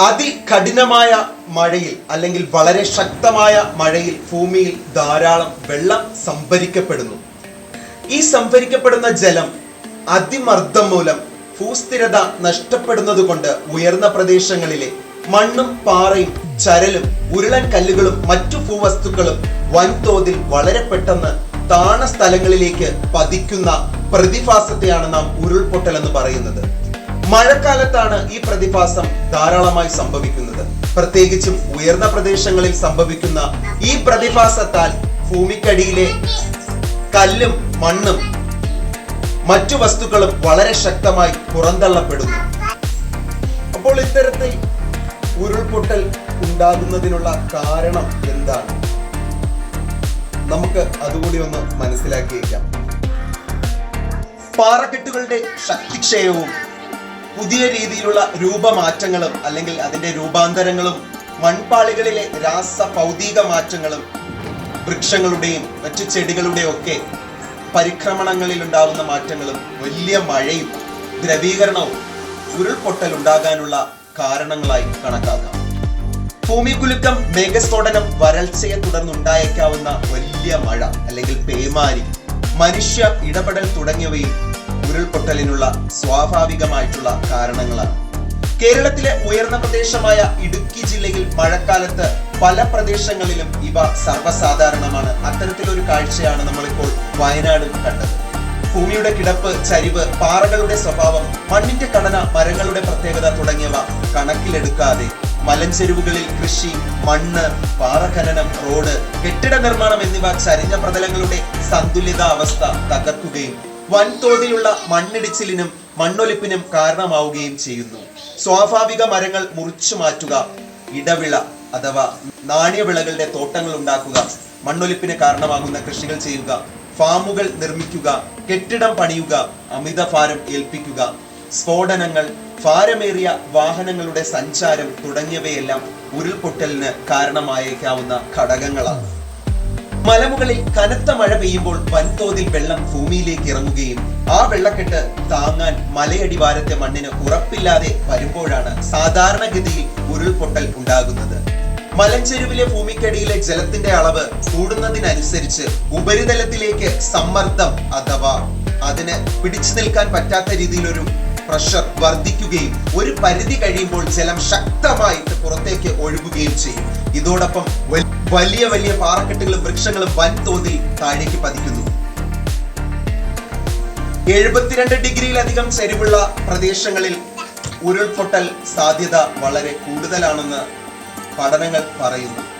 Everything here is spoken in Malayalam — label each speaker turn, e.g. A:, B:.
A: അതികഠിനമായ മഴയിൽ അല്ലെങ്കിൽ വളരെ ശക്തമായ മഴയിൽ ഭൂമിയിൽ ധാരാളം വെള്ളം സംഭരിക്കപ്പെടുന്നു. ഈ സംഭരിക്കപ്പെടുന്ന ജലം അതിമർദ്ദം മൂലം ഭൂസ്ഥിരത നഷ്ടപ്പെടുന്നത് കൊണ്ട് ഉയർന്ന പ്രദേശങ്ങളിലെ മണ്ണും പാറയും ചരലും ഉരുളൻ കല്ലുകളും മറ്റു ഭൂവസ്തുക്കളും വൻതോതിൽ വളരെ പെട്ടെന്ന് താണ സ്ഥലങ്ങളിലേക്ക് പതിക്കുന്ന പ്രതിഭാസത്തെയാണ് നാം ഉരുൾപൊട്ടൽ എന്ന് പറയുന്നത്. മഴക്കാലത്താണ് ഈ പ്രതിഭാസം ധാരാളമായി സംഭവിക്കുന്നത്. പ്രത്യേകിച്ചും ഉയർന്ന പ്രദേശങ്ങളിൽ സംഭവിക്കുന്ന ഈ പ്രതിഭാസത്താൽ ഭൂമിക്കടിയിലെ കല്ലും മണ്ണും മറ്റു വസ്തുക്കളും വളരെ ശക്തമായി പുറന്തള്ളപ്പെടുന്നു. അപ്പോൾ ഇത്തരത്തിൽ ഉരുൾപൊട്ടൽ ഉണ്ടാകുന്നതിനുള്ള കാരണം എന്താണ്? നമുക്ക് അതുകൂടി ഒന്ന് മനസ്സിലാക്കിയേക്കാം. പാറക്കെട്ടുകളുടെ ശക്തിക്ഷയവും പുതിയ രീതിയിലുള്ള രൂപമാറ്റങ്ങളും അല്ലെങ്കിൽ അതിന്റെ രൂപാന്തരങ്ങളും മൺപാളികളിലെ രാസ ഭൗതിക മാറ്റങ്ങളും വൃക്ഷങ്ങളുടെയും മറ്റു ചെടികളുടെയും ഒക്കെ പരിക്രമണങ്ങളിൽ ഉണ്ടാകുന്ന മാറ്റങ്ങളും വലിയ മഴയും ദ്രവീകരണവും ഉരുൾപൊട്ടൽ ഉണ്ടാകാനുള്ള കാരണങ്ങളായി കണക്കാക്കാം. ഭൂമികുലുക്കം മേഘസ്ഫോടനം വരൾച്ചയെ തുടർന്നുണ്ടായേക്കാവുന്ന വലിയ മഴ അല്ലെങ്കിൽ പേമാരി മനുഷ്യ ഇടപെടൽ തുടങ്ങിയവയും ഉരുൾപൊട്ടലിനുള്ള സ്വാഭാവികമായിട്ടുള്ള കാരണങ്ങളാണ്. കേരളത്തിലെ ഉയർന്ന പ്രദേശമായ ഇടുക്കി ജില്ലയിൽ മഴക്കാലത്ത് പല പ്രദേശങ്ങളിലും ഇവ സർവസാധാരണമാണ്. അത്തരത്തിലൊരു കാഴ്ചയാണ് നമ്മളിപ്പോൾ വയനാട് കണ്ടത്. ഭൂമിയുടെ കിടപ്പ് ചരിവ് പാറകളുടെ സ്വഭാവം മണ്ണിന്റെ ഘടന മരങ്ങളുടെ പ്രത്യേകത തുടങ്ങിയവ കണക്കിലെടുക്കാതെ മലഞ്ചെരുവുകളിൽ കൃഷി മണ്ണ് പാറഖനനം റോഡ് കെട്ടിട നിർമ്മാണം എന്നിവ ചരിഞ്ഞ പ്രതലങ്ങളുടെ സന്തുലിതാവസ്ഥ തകർക്കുകയും വൻതോതിലുള്ള മണ്ണിടിച്ചിലിനും മണ്ണൊലിപ്പിനും കാരണമാവുകയും ചെയ്യുന്നു. സ്വാഭാവിക മരങ്ങൾ മുറിച്ചു മാറ്റുക ഇടവിള അഥവാ നാണ്യവിളകളുടെ തോട്ടങ്ങൾ ഉണ്ടാക്കുക മണ്ണൊലിപ്പിന് കാരണമാകുന്ന കൃഷികൾ ചെയ്യുക ഫാമുകൾ നിർമ്മിക്കുക കെട്ടിടം പണിയുക അമിത ഭാരം ഏൽപ്പിക്കുക സ്ഫോടനങ്ങൾ ഭാരമേറിയ വാഹനങ്ങളുടെ സഞ്ചാരം തുടങ്ങിയവയെല്ലാം ഉരുൾപൊട്ടലിന് കാരണമായേക്കാവുന്ന ഘടകങ്ങളാണ്. മലമുകളിൽ കനത്ത മഴ പെയ്യുമ്പോൾ വൻതോതിൽ വെള്ളം ഭൂമിയിലേക്ക് ഇറങ്ങുകയും ആ വെള്ളക്കെട്ട് താങ്ങാൻ മലയടിവാരത്തെ മണ്ണിന് ഉറപ്പില്ലാതെ വരുമ്പോഴാണ് സാധാരണഗതിയിൽ ഉരുൾപൊട്ടൽ ഉണ്ടാകുന്നത്. മലഞ്ചെരുവിലെ ഭൂമിക്കടിയിലെ ജലത്തിന്റെ അളവ് കൂടുന്നതിനനുസരിച്ച് ഉപരിതലത്തിലേക്ക് സമ്മർദ്ദം അഥവാ അതിന് പിടിച്ചു നിൽക്കാൻ പറ്റാത്ത രീതിയിലൊരു പ്രഷർ വർദ്ധിക്കുകയും ഒരു പരിധി കഴിയുമ്പോൾ ജലം ശക്തമായിട്ട് പുറത്തേക്ക് ഒഴുകുകയും ചെയ്യും. ഇതോടൊപ്പം വലിയ വലിയ പാറക്കെട്ടുകളും വൃക്ഷങ്ങളും വൻതോതിൽ താഴേക്ക് പതിക്കുന്നു. എഴുപത്തിരണ്ട് ഡിഗ്രിയിലധികം ചെരിവുള്ള പ്രദേശങ്ങളിൽ ഉരുൾപൊട്ടൽ സാധ്യത വളരെ കൂടുതലാണെന്ന് പഠനങ്ങൾ പറയുന്നു.